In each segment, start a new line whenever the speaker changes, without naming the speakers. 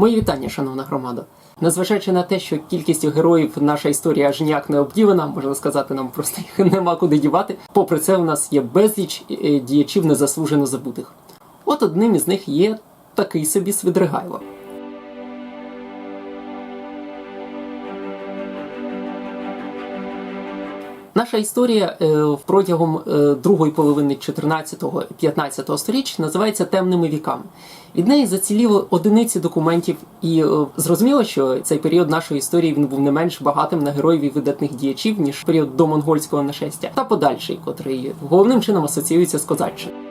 Мої вітання, шановна громада. Незважаючи на те, що кількістю героїв наша історія аж ніяк не обділена, можна сказати, нам просто їх нема куди дівати. Попри це, у нас є безліч е, діячів незаслужено забутих. От одним із них є такий собі Свидригайло. Наша історія е, протягом е, другої половини 14-15 сторіч називається темними віками. Від неї заціліло одиниці документів, і е, зрозуміло, що цей період нашої історії він був не менш багатим на героїв і видатних діячів, ніж період до монгольського нашестя, та подальший, котрий головним чином асоціюється з козаччиною.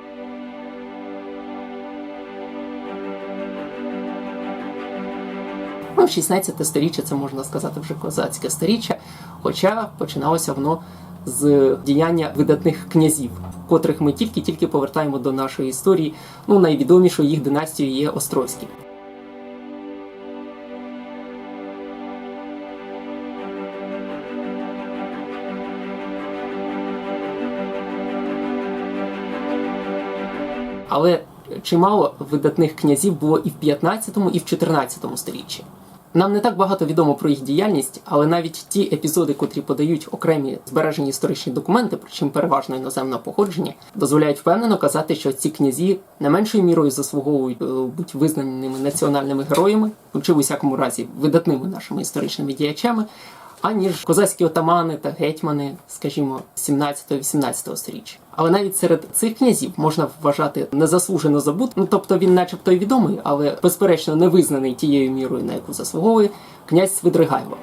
Ну, 16 сторіччя це можна сказати вже козацьке сторіччя, хоча починалося воно з діяння видатних князів, котрих ми тільки-тільки повертаємо до нашої історії. Ну, найвідомішою їх династією є Острозькі. Але чимало видатних князів було і в 15 і в 14 сторіччі. Нам не так багато відомо про їх діяльність, але навіть ті епізоди, котрі подають окремі збережені історичні документи, причому переважно іноземне походження, дозволяють впевнено казати, що ці князі не меншою мірою заслуговують е, бути визнаними національними героями, чи в усякому разі видатними нашими історичними діячами, аніж козацькі отамани та гетьмани, скажімо, 17-18 сторіччя. Але навіть серед цих князів можна вважати незаслужено забут. Ну тобто він, начебто, й відомий, але безперечно не визнаний тією мірою, на яку заслуговує князь Свидригайло.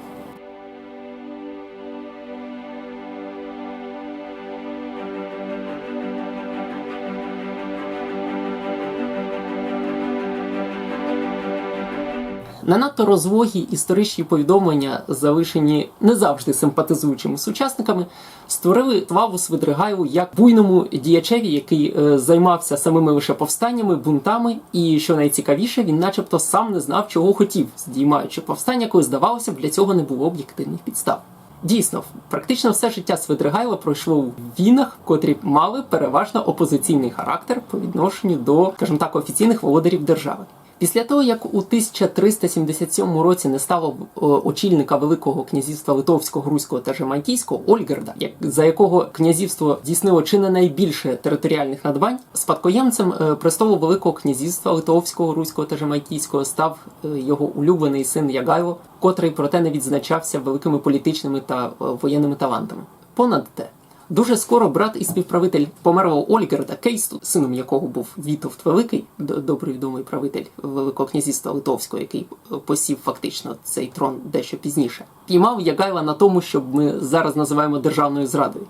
Не надто розвогі історичні повідомлення, залишені не завжди симпатизуючими сучасниками, створили славу Свидригайлу як буйному діячеві, який е, займався самими лише повстаннями, бунтами, і що найцікавіше, він, начебто, сам не знав, чого хотів, здіймаючи повстання, коли здавалося б, для цього не було об'єктивних підстав. Дійсно, практично все життя Свидригайла пройшло у війнах, котрі мали переважно опозиційний характер по відношенню до, скажімо так, офіційних володарів держави. Після того, як у 1377 році не стало е, очільника Великого князівства Литовського, Грузького та Жемайкійського Ольгерда, за якого князівство здійснило чи не найбільше територіальних надбань, спадкоємцем е, престолу Великого князівства Литовського, Руського та Жемайкійського став е, його улюблений син Ягайло, котрий проте не відзначався великими політичними та воєнними талантами. Понад те. Дуже скоро брат і співправитель померлого Ольгерда Кейсту, сином якого був Вітовт Великий, добре відомий правитель Великого князівства Литовського, який посів фактично цей трон дещо пізніше, піймав Ягайла на тому, що ми зараз називаємо державною зрадою.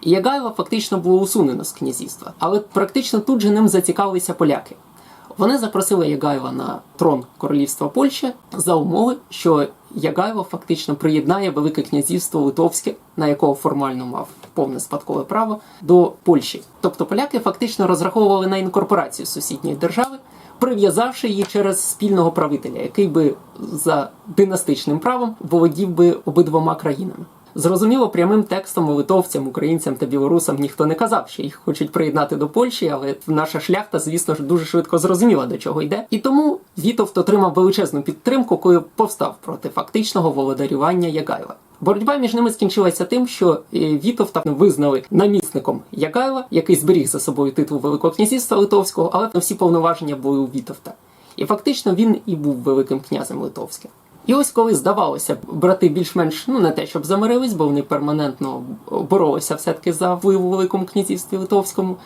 І Ягайла фактично було усунено з князівства, але практично тут же ним зацікавилися поляки. Вони запросили Ягайла на трон королівства Польщі за умови, що Ягайло фактично приєднає Велике князівство Литовське, на якого формально мав повне спадкове право, до Польщі. Тобто поляки фактично розраховували на інкорпорацію сусідньої держави, прив'язавши її через спільного правителя, який би за династичним правом володів би обидвома країнами. Зрозуміло, прямим текстом литовцям, українцям та білорусам ніхто не казав, що їх хочуть приєднати до Польщі, але наша шляхта, звісно ж, дуже швидко зрозуміла, до чого йде. І тому Вітовт отримав величезну підтримку, коли повстав проти фактичного володарювання Ягайла. Боротьба між ними скінчилася тим, що е, Вітовта визнали намісником Ягайла, який зберіг за собою титул Великого князівства Литовського, але всі повноваження були у Вітовта. І фактично він і був великим князем Литовським. І ось коли здавалося, брати більш-менш ну не те, щоб замирились, бо вони перманентно боролися все-таки за впливу у Великому князівстві Литовському.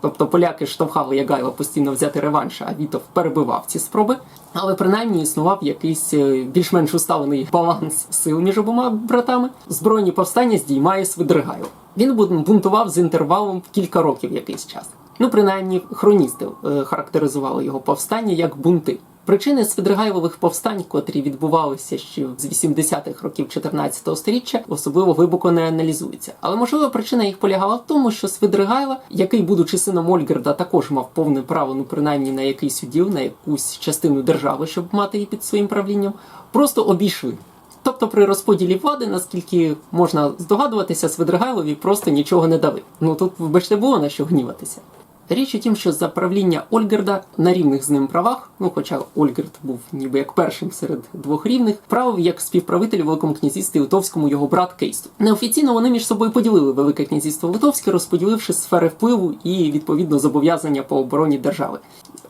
Тобто поляки штовхали Ягайла постійно взяти реванш, а Вітов перебивав ці спроби. Але принаймні існував якийсь е, більш-менш усталений баланс сил між обома братами. Збройні повстання здіймає Свидригайло. Він бунтував з інтервалом в кілька років якийсь час. Ну, принаймні, хроністи е, характеризували його повстання як бунти. Причини Свидригайлових повстань, котрі відбувалися ще з 80-х років 14 століття, особливо глибоко не аналізуються. Але можливо причина їх полягала в тому, що Свидригайло, який, будучи сином Ольгерда, також мав повне право, ну принаймні на якийсь уділ, на якусь частину держави, щоб мати її під своїм правлінням, просто обійшли. Тобто при розподілі влади, наскільки можна здогадуватися, Свидригайлові просто нічого не дали. Ну тут, вибачте, було на що гніватися. Річ у тім, що за правління Ольгерда на рівних з ним правах, ну хоча Ольгерд був ніби як першим серед двох рівних, правив як співправитель Великому князівстві Литовському його брат Кейсту. Неофіційно вони між собою поділили Велике князівство Литовське, розподіливши сфери впливу і відповідно зобов'язання по обороні держави.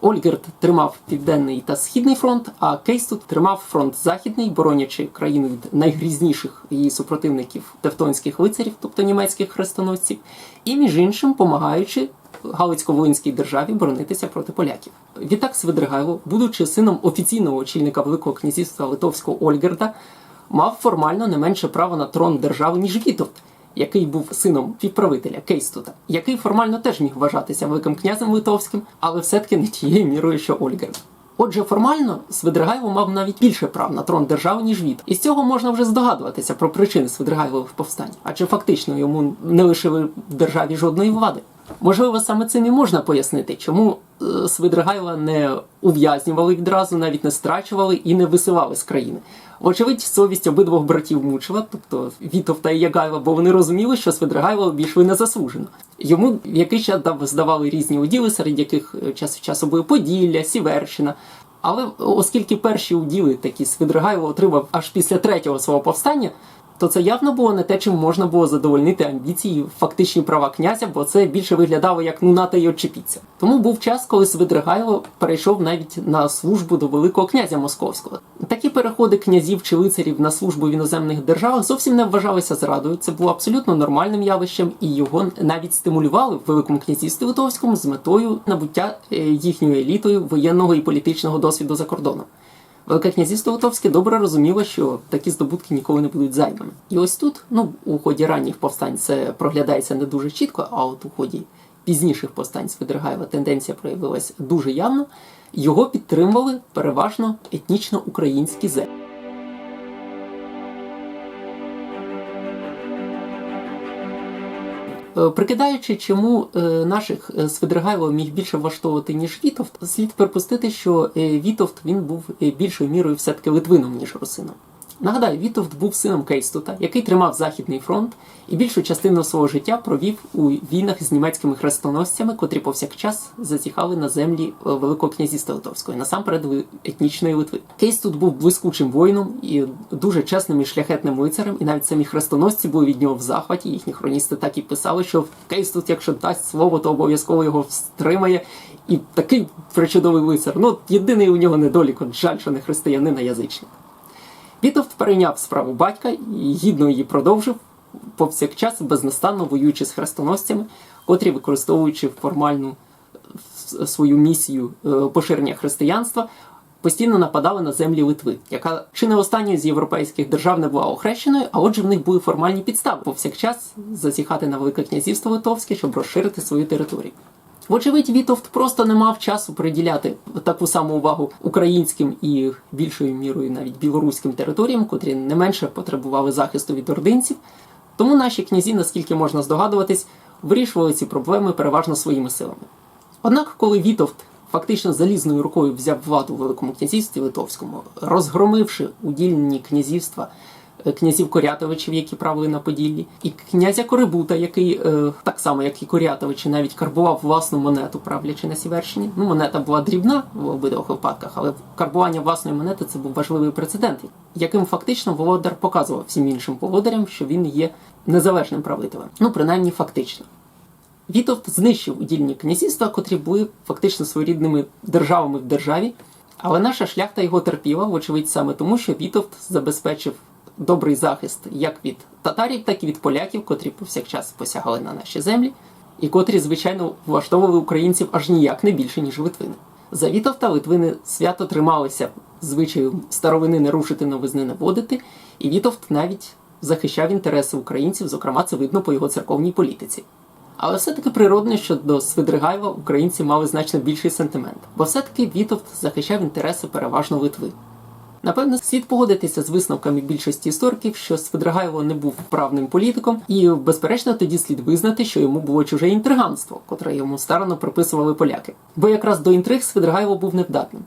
Ольгерд тримав південний та східний фронт, а Кейстут тримав фронт західний, боронячи країну від найгрізніших її супротивників тевтонських лицарів, тобто німецьких хрестоносців, і між іншим помагаючи Галицько-Волинській державі боронитися проти поляків. Відтак Свидригайло, будучи сином офіційного очільника Великого князівства Литовського Ольгерда, мав формально не менше право на трон держави, ніж Вітовт, який був сином півправителя Кейстута, який формально теж міг вважатися великим князем литовським, але все-таки не тією мірою, що Ольгерд. Отже, формально Свидригайло мав навіть більше прав на трон держави, ніж Віт. І з цього можна вже здогадуватися про причини Свидригайлових повстань, адже фактично йому не лишили в державі жодної влади. Можливо, саме цим і можна пояснити, чому е, Свидригайла не ув'язнювали відразу, навіть не страчували і не висилали з країни. Вочевидь, совість обидвох братів мучила, тобто Вітовта і Ягайла, бо вони розуміли, що Свидригайло обійшли незаслужено. Йому в якийсь час дав- здавали різні уділи, серед яких е, час від часу були Поділля, Сіверщина. Але оскільки перші уділи такі Свидригайло отримав аж після третього свого повстання, то це явно було не те, чим можна було задовольнити амбіції, фактичні права князя, бо це більше виглядало як ну нате й очепіться. Тому був час, коли Свидригайло перейшов навіть на службу до Великого князя Московського. Такі переходи князів чи лицарів на службу в іноземних державах зовсім не вважалися зрадою. Це було абсолютно нормальним явищем, і його навіть стимулювали в Великому князівстві Литовському з метою набуття е, їхньою елітою воєнного і політичного досвіду за кордоном. Велике князівство Литовське добре розуміло, що такі здобутки ніколи не будуть зайвими. І ось тут, ну у ході ранніх повстань це проглядається не дуже чітко, а от у ході пізніших повстань Свидригайла тенденція проявилась дуже явно. Його підтримували переважно етнічно українські землі. Прикидаючи, чому е, наших е, Свидригайло міг більше влаштовувати, ніж Вітовт, слід припустити, що е, Вітовт він був е, більшою мірою все-таки Литвином, ніж русином. Нагадаю, Вітовт був сином Кейстута, який тримав Західний фронт і більшу частину свого життя провів у війнах з німецькими хрестоносцями, котрі повсякчас зазіхали на землі е, Великого князівства Литовського, насамперед етнічної Литви. Кейстут був блискучим воїном і дуже чесним і шляхетним лицарем, і навіть самі хрестоносці були від нього в захваті. Їхні хроністи так і писали, що Кейстут, якщо дасть слово, то обов'язково його стримає. І такий причудовий лицар. Ну, єдиний у нього недолік, от жаль, що не християнин, а язичник. Вітовт перейняв справу батька і гідно її продовжив, повсякчас безнастанно воюючи з хрестоносцями, котрі, використовуючи формальну е, свою місію е, поширення християнства, постійно нападали на землі Литви, яка чи не остання з європейських держав не була охрещеною, а отже в них були формальні підстави повсякчас зазіхати на Велике князівство Литовське, щоб розширити свою територію. Вочевидь, Вітовт просто не мав часу приділяти таку саму увагу українським і більшою мірою навіть білоруським територіям, котрі не менше потребували захисту від ординців. Тому наші князі, наскільки можна здогадуватись, вирішували ці проблеми переважно своїми силами. Однак, коли Вітовт фактично залізною рукою взяв владу у Великому князівстві Литовському, розгромивши удільні князівства князів Корятовичів, які правили на Поділлі, і князя Корибута, який е, так само, як і Корятовичі, навіть карбував власну монету, правлячи на Сіверщині. Ну, монета була дрібна в обидвох випадках, але карбування власної монети це був важливий прецедент, яким фактично володар показував всім іншим володарям, що він є незалежним правителем. Ну, принаймні фактично. Вітовт знищив удільні князівства, котрі були фактично своєрідними державами в державі, але наша шляхта його терпіла, вочевидь, саме тому, що Вітовт забезпечив добрий захист як від татарів, так і від поляків, котрі повсякчас посягали на наші землі, і котрі, звичайно, влаштовували українців аж ніяк не більше, ніж Литвини. За Вітовта Литвини свято трималися звичаю старовини не рушити, новизни не водити, і Вітовт навіть захищав інтереси українців, зокрема, це видно по його церковній політиці. Але все-таки природне, що до Свидригайла українці мали значно більший сентимент, бо все-таки Вітовт захищав інтереси переважно Литви. Напевно, слід погодитися з висновками більшості істориків, що Свидригайло не був вправним політиком, і, безперечно, тоді слід визнати, що йому було чуже інтриганство, котре йому старано приписували поляки. Бо якраз до інтриг Свидригайло був невдатним.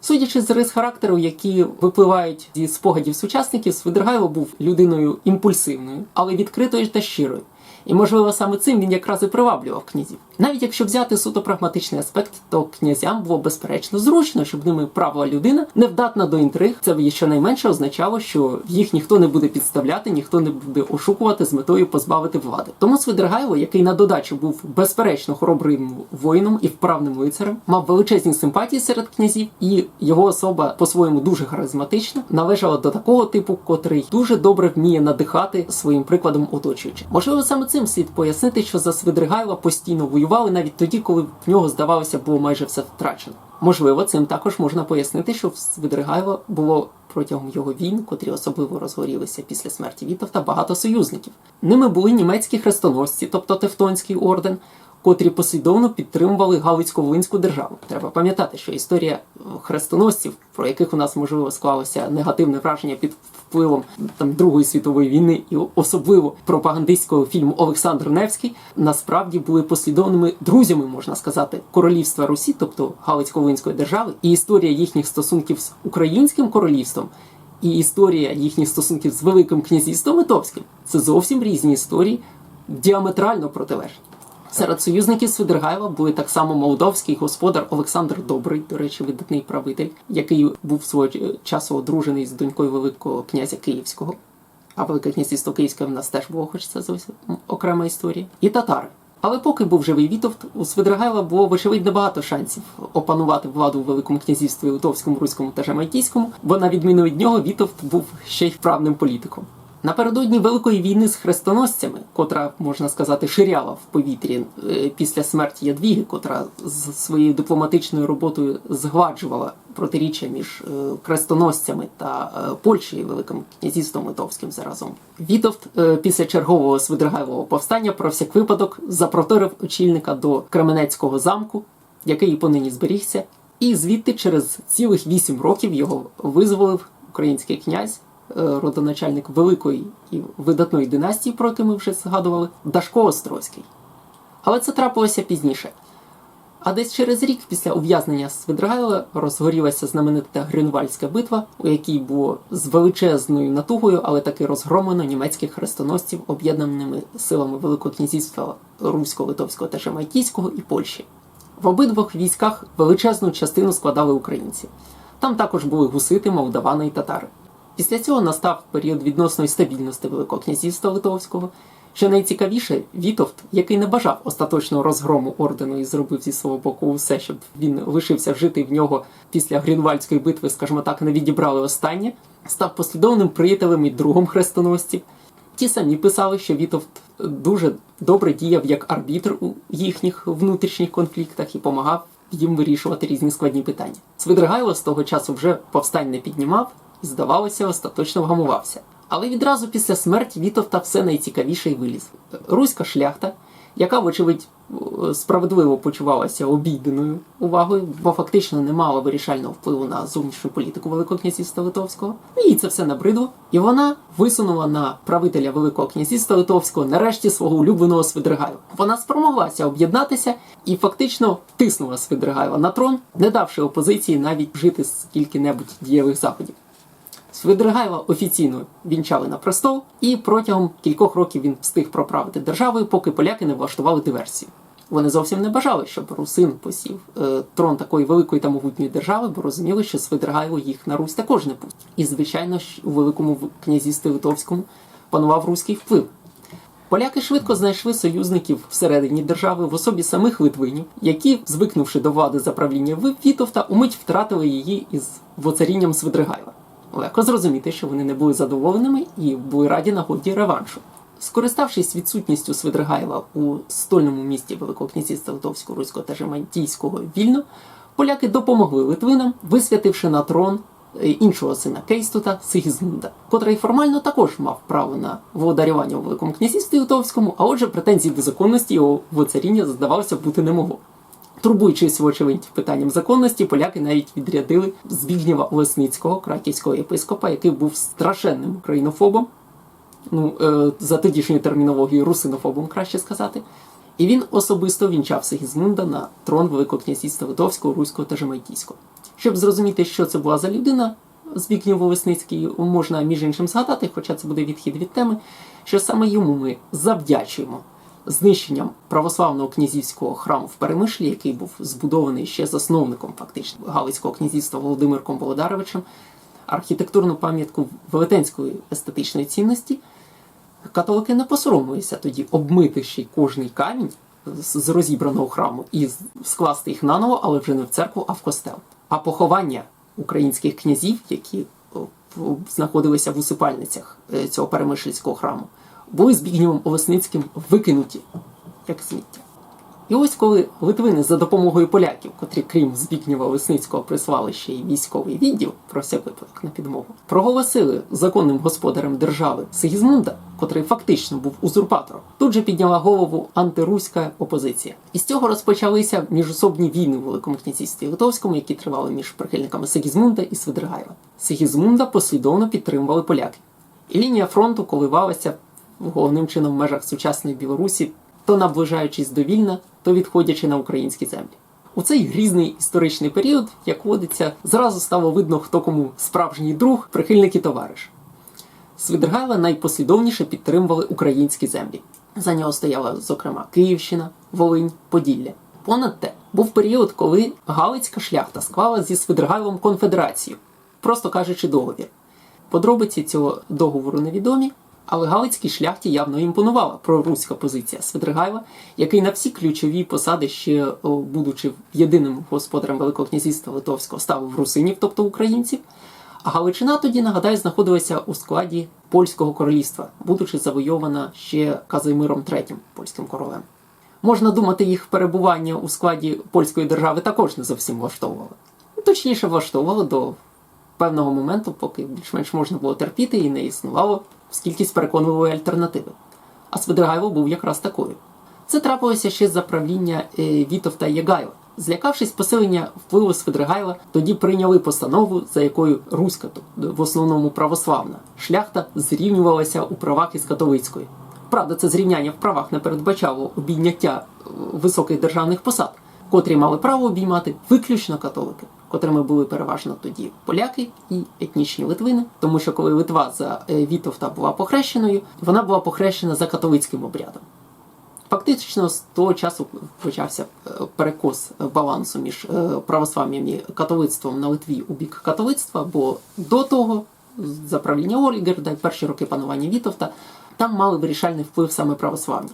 Судячи з рис характеру, які випливають зі спогадів сучасників, Свидригайло був людиною імпульсивною, але відкритою та щирою. І, можливо, саме цим він якраз і приваблював князів. Навіть якщо взяти суто прагматичний аспект, то князям було безперечно зручно, щоб ними правила людина невдатна до інтриг. Це б щонайменше означало, що їх ніхто не буде підставляти, ніхто не буде ошукувати з метою позбавити влади. Тому Свидригайло, який на додачу був безперечно хоробрим воїном і вправним лицарем, мав величезні симпатії серед князів, і його особа по-своєму дуже харизматична, належала до такого типу, котрий дуже добре вміє надихати своїм прикладом оточуючих. Можливо, саме цим слід пояснити, що за Свидригайла постійно воювали навіть тоді, коли в нього здавалося було майже все втрачено. Можливо, цим також можна пояснити, що в Свидригайла було протягом його війн, котрі особливо розгорілися після смерті Вітовта, багато союзників. Ними були німецькі хрестоносці, тобто Тевтонський орден, котрі послідовно підтримували Галицько-Волинську державу. Треба пам'ятати, що історія е, хрестоносців, про яких у нас можливо склалося негативне враження під впливом там Другої світової війни, і особливо пропагандистського фільму Олександр Невський, насправді були послідовними друзями, можна сказати, королівства Русі, тобто Галицько-Волинської держави, і історія їхніх стосунків з українським королівством. І історія їхніх стосунків з Великим князівством Литовським це зовсім різні історії, діаметрально протилежні. Серед союзників Свидригайла були так само молдовський господар Олександр Добрий, до речі, видатний правитель, який був свого часу одружений з донькою Великого князя Київського. А Велике князівство Київське в нас теж було, хоч це зовсім окрема історія. І татари. Але поки був живий Вітовт, у Свидригайла було вочевидь небагато шансів опанувати владу у Великому князівстві Литовському, Руському та Жамайкійському, бо на відміну від нього Вітовт був ще й вправним політиком. Напередодні Великої війни з хрестоносцями, котра, можна сказати, ширяла в повітрі е, після смерті Ядвіги, котра з своєю дипломатичною роботою згладжувала протиріччя між е, хрестоносцями та е, Польщею Великим князівством Литовським заразом. Вітовт після чергового Свидригайлового повстання про всяк випадок запроторив очільника до Кременецького замку, який і понині зберігся, і звідти через цілих вісім років його визволив український князь. Е, родоначальник великої і видатної династії, про яку ми вже згадували, Дашко Острозький. Але це трапилося пізніше. А десь через рік після ув'язнення Свидригайла розгорілася знаменита Грюнвальська битва, у якій було з величезною натугою, але таки розгромлено німецьких хрестоносців об'єднаними силами Великого князівства Руського, Литовського та Жамайкійського і Польщі. В обидвох військах величезну частину складали українці. Там також були гусити, молдавани і татари. Після цього настав період відносної стабільності Великого князівства Литовського. Що найцікавіше, Вітовт, який не бажав остаточного розгрому ордену і зробив зі свого боку все, щоб він лишився жити в нього після Грінвальдської битви, скажімо так, не відібрали останнє, став послідовним приятелем і другом хрестоносців. Ті самі писали, що Вітовт дуже добре діяв як арбітр у їхніх внутрішніх конфліктах і допомагав їм вирішувати різні складні питання. Свидригайло з того часу вже повстань не піднімав і, здавалося, остаточно вгамувався. Але відразу після смерті Вітовта все найцікавіше й виліз. Руська шляхта, яка, вочевидь, справедливо почувалася обійденою увагою, бо фактично не мала вирішального впливу на зовнішню політику Великого князівства Литовського. Їй це все набридло, і вона висунула на правителя Великого князівства Литовського нарешті свого улюбленого Свидригайла. Вона спромоглася об'єднатися і фактично тиснула Свидригайла на трон, не давши опозиції навіть вжити скільки-небудь дієвих заходів. Свидригайла офіційно вінчали на престол, і протягом кількох років він встиг проправити державою, поки поляки не влаштували диверсію. Вони зовсім не бажали, щоб русин посів е, трон такої великої та могутньої держави, бо розуміли, що Свидригайло їх на Русь також не пустить. І, звичайно, у Великому князівстві Литовському панував руський вплив. Поляки швидко знайшли союзників всередині держави в особі самих литвинів, які, звикнувши до влади за правління Вітовта, умить втратили її із воцарінням Свидригайла легко зрозуміти, що вони не були задоволеними і були раді нагоді реваншу. Скориставшись відсутністю Свидригайла у стольному місті Великого князівства Литовського, Руського та Жемантійського вільно, поляки допомогли Литвинам, висвятивши на трон е, іншого сина Кейстута Сигізмунда, котрий формально також мав право на володарювання у Великому князівстві Литовському, а отже, претензій до законності його воцаріння здавалося бути не могло. Турбуючись, вочевидь, питанням законності, поляки навіть відрядили Збігнєва Лесницького, краківського єпископа, який був страшенним українофобом, ну, е, за тодішньою термінологією русинофобом, краще сказати. І він особисто вінчав Сигізмунда на трон Великого князівства Литовського, Руського та Жамайкійського. Щоб зрозуміти, що це була за людина, Збігнєв Волесницький можна між іншим згадати, хоча це буде відхід від теми, що саме йому ми завдячуємо знищенням православного князівського храму в Перемишлі, який був збудований ще засновником фактично Галицького князівства Володимирком Володаровичем, архітектурну пам'ятку велетенської естетичної цінності. Католики не посоромилися тоді обмити ще й кожний камінь з розібраного храму і скласти їх наново, але вже не в церкву, а в костел. А поховання українських князів, які знаходилися в усипальницях е, цього перемишльського храму, були Збігнєвом Олесницьким викинуті як сміття. І ось коли Литвини за допомогою поляків, котрі крім Збігнєва Лесницького прислали ще й військовий відділ про всяк випадок на підмогу, проголосили законним господарем держави Сигізмунда, котрий фактично був узурпатором, тут же підняла голову антируська опозиція. І з цього розпочалися міжособні війни в Великому князівстві Литовському, які тривали між прихильниками Сигізмунда і Свидригайла. Сигізмунда послідовно підтримували поляки. І лінія фронту коливалася головним чином в межах сучасної Білорусі, то наближаючись до Вільна, то відходячи на українські землі. У цей грізний історичний період, як водиться, зразу стало видно, хто кому справжній друг, прихильник і товариш. Свидригайла найпослідовніше підтримували українські землі. За нього стояла, зокрема, Київщина, Волинь, Поділля. Понад те, був період, коли Галицька шляхта склала зі Свидригайлом конфедерацію, просто кажучи, договір. Подробиці цього договору невідомі, але Галицькій шляхті явно імпонувала проруська позиція Свидригайла, який на всі ключові посади, ще будучи єдиним господарем Великого князівства Литовського, ставив русинів, тобто українців. А Галичина тоді, нагадаю, знаходилася у складі польського королівства, будучи завойована ще Казимиром III, польським королем. Можна думати, їх перебування у складі польської держави також не зовсім влаштовувало. Точніше, влаштовувало до певного моменту, поки більш-менш можна було терпіти і не існувало скількись переконливої альтернативи. А Свидригайло був якраз такою. Це трапилося ще за правління е, Вітовта Ягайла. Злякавшись посилення впливу Свидригайла, тоді прийняли постанову, за якою руська, тобто в основному православна, шляхта зрівнювалася у правах із католицькою. Правда, це зрівняння в правах не передбачало обійняття е, високих державних посад, котрі мали право обіймати виключно католики, котрими були переважно тоді поляки і етнічні литвини, тому що коли Литва за е, Вітовта була похрещеною, вона була похрещена за католицьким обрядом. Фактично з того часу почався е, перекос балансу між е, православ'ям і католицтвом на Литві у бік католицтва, бо до того, за правління Олігерда, перші роки панування Вітовта, там мали вирішальний вплив саме православні.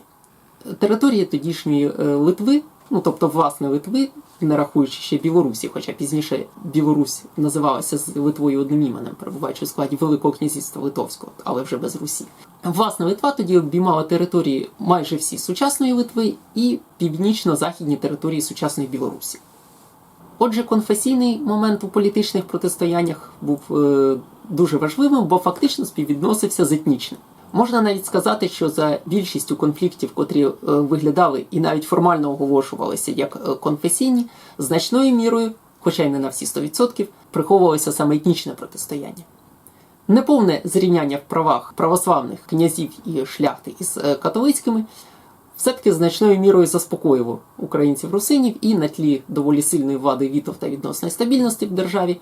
Території тодішньої Литви, ну тобто власне Литви, не рахуючи ще Білорусі, хоча пізніше Білорусь називалася з Литвою одним іменем, перебуваючи у складі Великого князівства Литовського, але вже без Русі. Власне, Литва тоді обіймала території майже всі сучасної Литви і північно-західні території сучасної Білорусі. Отже, конфесійний момент у політичних протистояннях був е, дуже важливим, бо фактично співвідносився з етнічним. Можна навіть сказати, що за більшістю конфліктів, котрі е, виглядали і навіть формально оголошувалися як е, конфесійні, значною мірою, хоча й не на всі 100%, приховувалося саме етнічне протистояння. Неповне зрівняння в правах православних князів і шляхти із е, католицькими все-таки значною мірою заспокоював українців русинів і на тлі доволі сильної влади Вітовта відносної стабільності в державі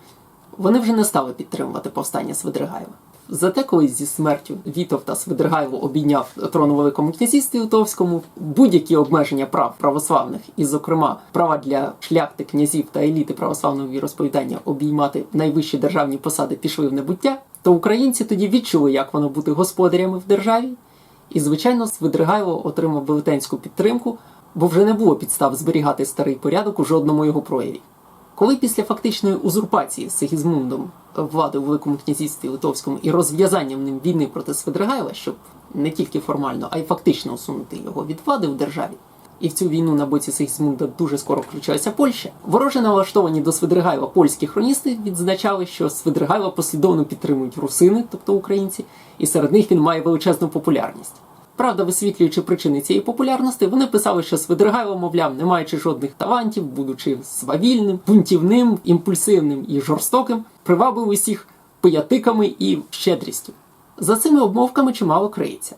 вони вже не стали підтримувати повстання Свидригайла. Зате, коли зі смертю Вітовта Свидригайло обійняв трон у Великому князівстві Литовському, будь-які обмеження прав православних, і, зокрема, права для шляхти, князів та еліти православного віросповідання обіймати найвищі державні посади пішли в небуття, то українці тоді відчули, як воно бути господарями в державі, і, звичайно, Свидригайло отримав велетенську підтримку, бо вже не було підстав зберігати старий порядок у жодному його прояві. Коли після фактичної узурпації Сигізмундом влади у Великому князівстві Литовському і розв'язанням ним війни проти Свидригайла, щоб не тільки формально, а й фактично усунути його від влади в державі, і в цю війну на боці Сигізмунда дуже скоро включилася Польща, вороже налаштовані до Свидригайла польські хроністи відзначали, що Свидригайла послідовно підтримують русини, тобто українці, і серед них він має величезну популярність. Правда, висвітлюючи причини цієї популярності, вони писали, що Свидригайло, мовляв, не маючи жодних талантів, будучи свавільним, бунтівним, імпульсивним і жорстоким, привабив усіх пиятиками і щедрістю. За цими обмовками чимало криється.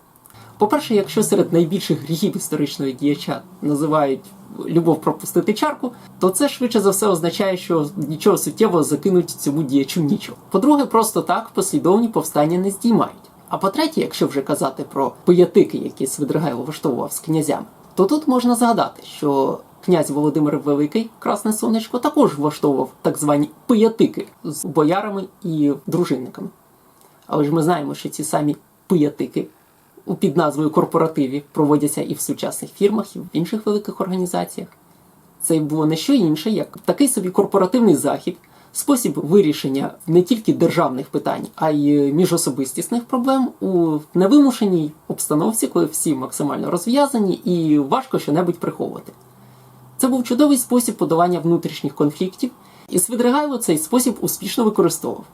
По-перше, якщо серед найбільших гріхів історичного діяча називають любов пропустити чарку, то це швидше за все означає, що нічого суттєвого закинуть цьому діячу нічого. По-друге, просто так послідовні повстання не здіймають. А по-третє, якщо вже казати про поятики, які Свидригайло влаштовував з князями, то тут можна згадати, що князь Володимир Великий, Красне Сонечко, також влаштовував так звані пиятики з боярами і дружинниками. Але ж ми знаємо, що ці самі пиятики під назвою корпоративі проводяться і в сучасних фірмах, і в інших великих організаціях. Це було не що інше, як такий собі корпоративний захід, спосіб вирішення не тільки державних питань, а й міжособистісних проблем у невимушеній обстановці, коли всі максимально розв'язані і важко щонебудь приховувати. Це був чудовий спосіб подолання внутрішніх конфліктів, і Свидригайло цей спосіб успішно використовував.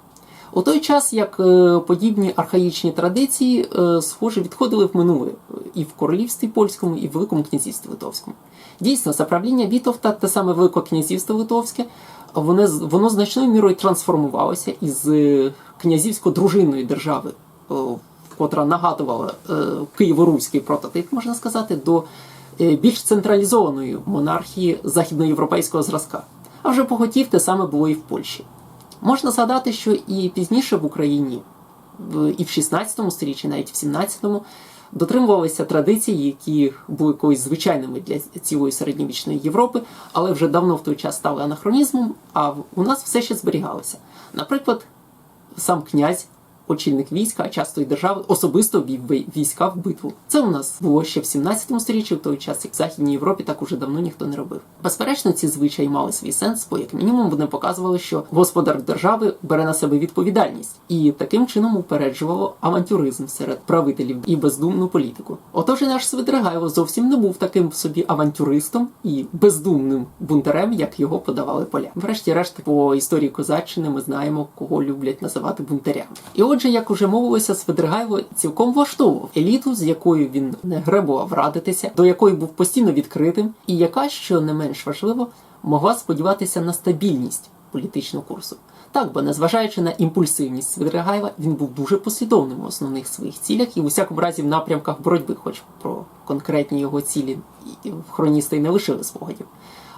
У той час, як е, подібні архаїчні традиції, е, схоже, відходили в минуле е, і в королівстві польському, і в Великому князівстві Литовському. Дійсно, за правління Вітовта, те саме Велике князівство Литовське, воно, воно значною мірою трансформувалося із е, князівсько-дружинної держави, котра нагадувала е, Києво-Руський прототип, можна сказати, до е, більш централізованої монархії західноєвропейського зразка. А вже поготів те саме було і в Польщі. Можна згадати, що і пізніше в Україні, і в 16 сторіччі, навіть в 17-му, дотримувалися традиції, які були колись звичайними для цілої середньовічної Європи, але вже давно в той час стали анахронізмом, а у нас все ще зберігалося. Наприклад, сам князь, очільник війська, а часто й держави, особисто вів війська в битву. Це у нас було ще в 17 сторіччі, в той час, як в Західній Європі так уже давно ніхто не робив. Безперечно, ці звичаї мали свій сенс, бо як мінімум вони показували, що господар держави бере на себе відповідальність і таким чином упереджувало авантюризм серед правителів і бездумну політику. Отож, і наш Свидригайло зовсім не був таким собі авантюристом і бездумним бунтарем, як його подавали поля. Врешті-решт, по історії козаччини ми знаємо, кого люблять називати бунтарями. І отже, як уже мовилося, Свидригайло цілком влаштовував еліту, з якою він не гребував радитися, до якої був постійно відкритим, і яка, що не менш важливо, могла сподіватися на стабільність політичного курсу. Так, бо незважаючи на імпульсивність Свидригайла, він був дуже послідовним у основних своїх цілях і в усякому разі в напрямках боротьби, хоч про конкретні його цілі хроністи й не лишили спогадів.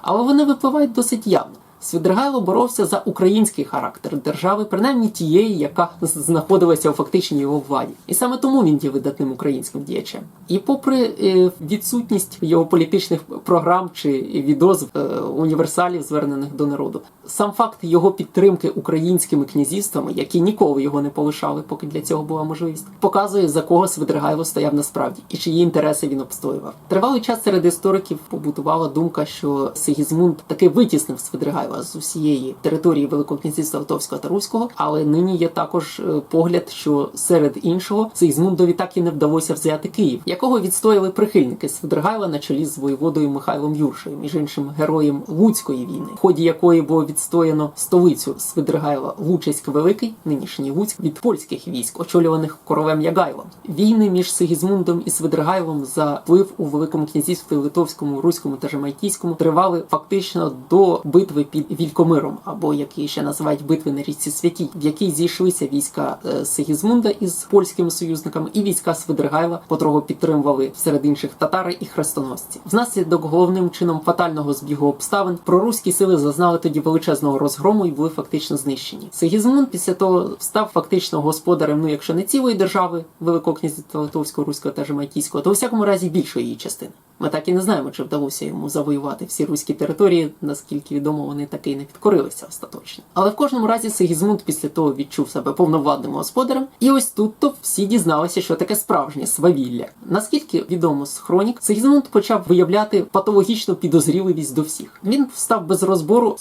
Але вони випливають досить явно. Свидригайло боровся за український характер держави, принаймні тієї, яка знаходилася у фактичній його владі. І саме тому він є видатним українським діячем. І попри е, відсутність його політичних програм чи відозв е, універсалів, звернених до народу, сам факт його підтримки українськими князівствами, які ніколи його не полишали, поки для цього була можливість, показує за кого Свидригайло стояв насправді і чиї інтереси він обстоював. Тривалий час серед істориків побутувала думка, що Сигізмунд таки витіснив Свидригайла з усієї території Великого князівства Литовського та Руського, але нині є також е, погляд, що серед іншого Сигізмундові так і не вдалося взяти Київ, якого відстояли прихильники Свидригайла на чолі з воєводою Михайлом Юршею, між іншим героєм Луцької війни, в ході якої було відстояно столицю Свидригайла Лучеськ Великий, нинішній Луцьк, від польських військ, очолюваних королем Ягайлом. Війни між Сигізмундом і Свидригайлом за вплив у Великому князівстві Литовському, Руському та Жамайкійському тривали фактично до битви під Вількомиром, або які ще називають битви на річці Святій, в якій зійшлися війська е, Сигізмунда із польськими союзниками і війська Свидригайла, котрого підтримували серед інших татари і хрестоносці. Внаслідок головним чином фатального збігу обставин проруські сили зазнали тоді величезного розгрому і були фактично знищені. Сигізмунд після того став фактично господарем, ну якщо не цілої держави Великого князівства Литовського, Руського та Жамайкійського, то у всякому разі більшої її частини. Ми так і не знаємо, чи вдалося йому завоювати всі руські території, наскільки відомо, вони таки і не підкорилися остаточно. Але в кожному разі Сигізмунд після того відчув себе повновладним господарем, і ось тут то всі дізналися, що таке справжнє свавілля. Наскільки відомо з хронік, Сигізмунд почав виявляти патологічну підозріливість до всіх. Він став без розбору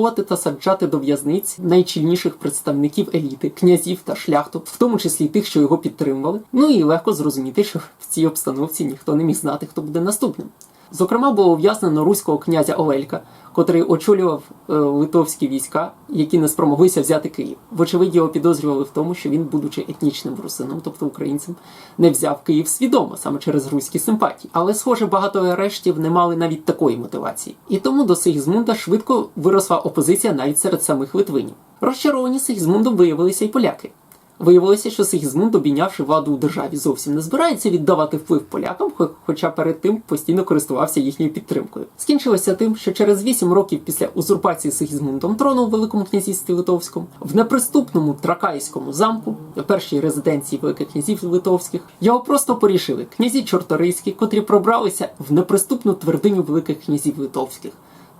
заарештовувати та саджати до в'язниць найчільніших представників еліти, князів та шляхту, в тому числі тих, що його підтримували. Ну і легко зрозуміти, що в цій обстановці ніхто не міг знати, хто буде наступним. Зокрема, було ув'язнено руського князя Олелька, котрий очолював е, литовські війська, які не спромоглися взяти Київ. Вочевидь, його підозрювали в тому, що він, будучи етнічним русином, тобто українцем, не взяв Київ свідомо, саме через руські симпатії. Але, схоже, багато арештів не мали навіть такої мотивації. І тому до Сигізмунда швидко виросла опозиція навіть серед самих литвинів. Розчаровані Сигізмундом виявилися й поляки. Виявилося, що Сигізмунд, обійнявши владу у державі, зовсім не збирається віддавати вплив полякам, хоча перед тим постійно користувався їхньою підтримкою. Скінчилося тим, що через 8 років після узурпації Сигізмундом трону у Великому князівстві Литовському, в неприступному Тракайському замку, першій резиденції великих князів Литовських, його просто порішили князі Чорторийські, котрі пробралися в неприступну твердиню великих князів Литовських.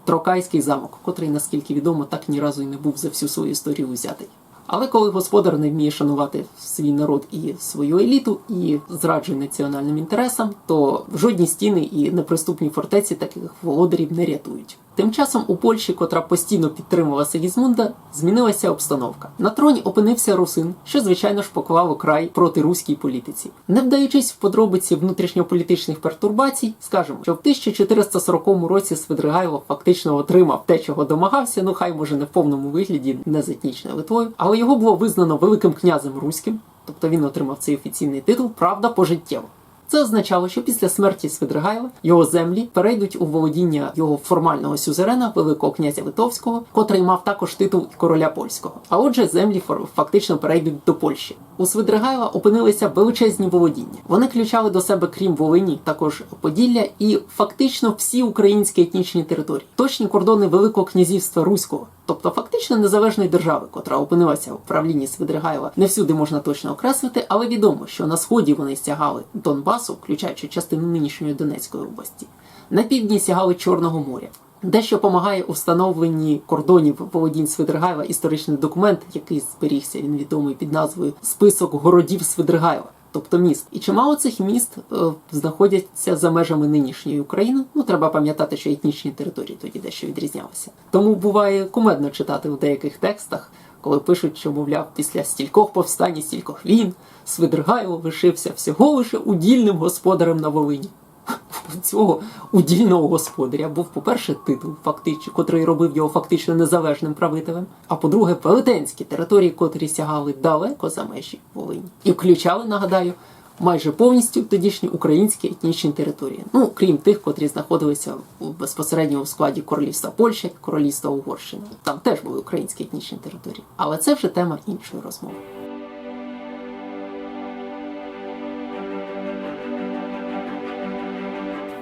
Трокайський замок, котрий, наскільки відомо, так ні разу й не був за всю свою історію узятий. Але коли господар не вміє шанувати свій народ і свою еліту, і зраджує національним інтересам, то жодні стіни і неприступні фортеці таких володарів не рятують. Тим часом у Польщі, котра постійно підтримувала Сигізмунда, змінилася обстановка. На троні опинився русин, що звичайно ж поклав край проти руській політиці. Не вдаючись в подробиці внутрішньополітичних пертурбацій, скажемо, що в 1440 році Свидригайло фактично отримав те, чого домагався. Ну хай може не в повному вигляді, не з етнічною Литвою, але його було визнано великим князем руським, тобто він отримав цей офіційний титул, правда, пожиттєво. Це означало, що після смерті Свидригайла його землі перейдуть у володіння його формального сюзерена, великого князя Литовського, котрий мав також титул короля польського. А отже, землі фактично перейдуть до Польщі. У Свидригайла опинилися величезні володіння. Вони включали до себе, крім Волині, також Поділля і фактично всі українські етнічні території, точні кордони Великого князівства Руського, тобто фактично незалежної держави, котра опинилася в правлінні Свидригайла. Не всюди можна точно окреслити, але відомо, що на сході вони сягали Донбасу, включаючи частину нинішньої Донецької області. На півдні сягали Чорного моря. Дещо допомагає у встановленні кордонів володінь Свидригайла історичний документ, який зберігся, він відомий під назвою Список городів Свидригайла. Тобто міст, і чимало цих міст е, знаходяться за межами нинішньої України. Ну треба пам'ятати, що етнічні території тоді дещо відрізнялися. Тому буває кумедно читати у деяких текстах, коли пишуть, що мовляв, після стількох повстань, стількох війн Свидригайло лишився всього лише удільним господарем на Волині. Цього удільного господаря був, по-перше, титул, фактично, котрий робив його фактично незалежним правителем. А по-друге, велетенські території, котрі сягали далеко за межі Волині. І включали, нагадаю, майже повністю тодішні українські етнічні території. Ну, крім тих, котрі знаходилися безпосередньо у складі королівства Польщі, королівства Угорщини. Там теж були українські етнічні території. Але це вже тема іншої розмови.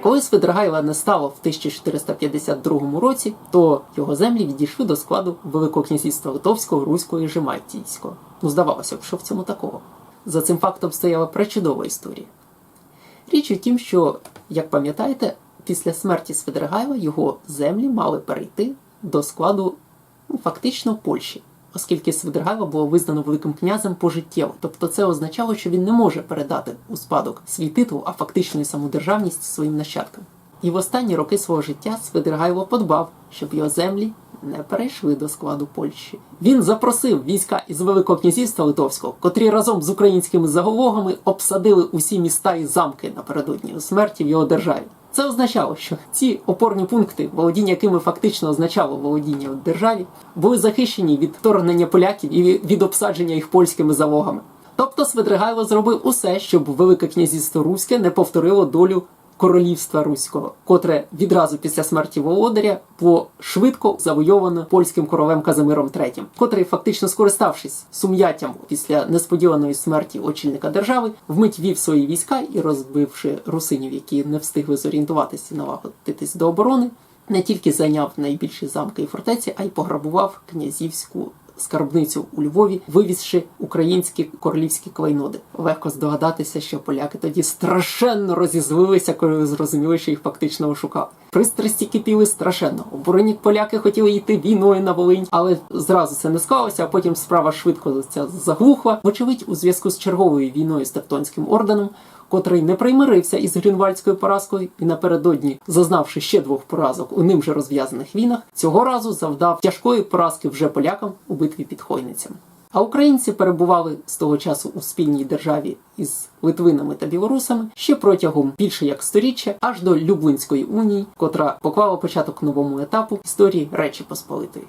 Коли Свидригайла не стало в 1452 році, то його землі відійшли до складу Великого князівства Литовського, Руського і Жемайтійського. Ну, здавалося б, що в цьому такого. За цим фактом стояла пречудова історія. Річ у тім, що, як пам'ятаєте, після смерті Свидригайла його землі мали перейти до складу ну, фактично Польщі, оскільки Свидригайло було визнано великим князем пожиттєво. Тобто це означало, що він не може передати у спадок свій титул, а фактично самодержавність своїм нащадкам. І в останні роки свого життя Свидригайло подбав, щоб його землі не перейшли до складу Польщі. Він запросив війська із Великого князівства Литовського, котрі разом з українськими заголовами обсадили усі міста і замки напередодні смерті в його державі. Це означало, що ці опорні пункти, володіння якими фактично означало володіння в державі, були захищені від вторгнення поляків і від обсадження їх польськими залогами. Тобто Свидригайло зробив усе, щоб Велике князівство Руське не повторило долю королівства Руського, котре відразу після смерті володаря було швидко завойовано польським королем Казимиром III, котрий, фактично скориставшись сум'яттям після несподіваної смерті очільника держави, вмить вів свої війська і, розбивши русинів, які не встигли зорієнтуватися і налагодитись до оборони, не тільки зайняв найбільші замки і фортеці, а й пограбував князівську скарбницю у Львові, вивізши українські королівські клейноди. Легко здогадатися, що поляки тоді страшенно розізлилися, коли зрозуміли, що їх фактично ошукали. Пристрасті кипіли страшенно. Обурені поляки хотіли йти війною на Волинь, але зразу це не склалося, а потім справа швидко ця заглухла. Вочевидь, у зв'язку з черговою війною з Тевтонським орденом котрий не примирився із Грюнвальдською поразкою і напередодні, зазнавши ще двох поразок у ним же розв'язаних війнах, цього разу завдав тяжкої поразки вже полякам у битві під Хойницями. А українці перебували з того часу у спільній державі із литвинами та білорусами ще протягом більше як сторіччя, аж до Люблинської унії, котра поклала початок новому етапу історії Речі Посполитої.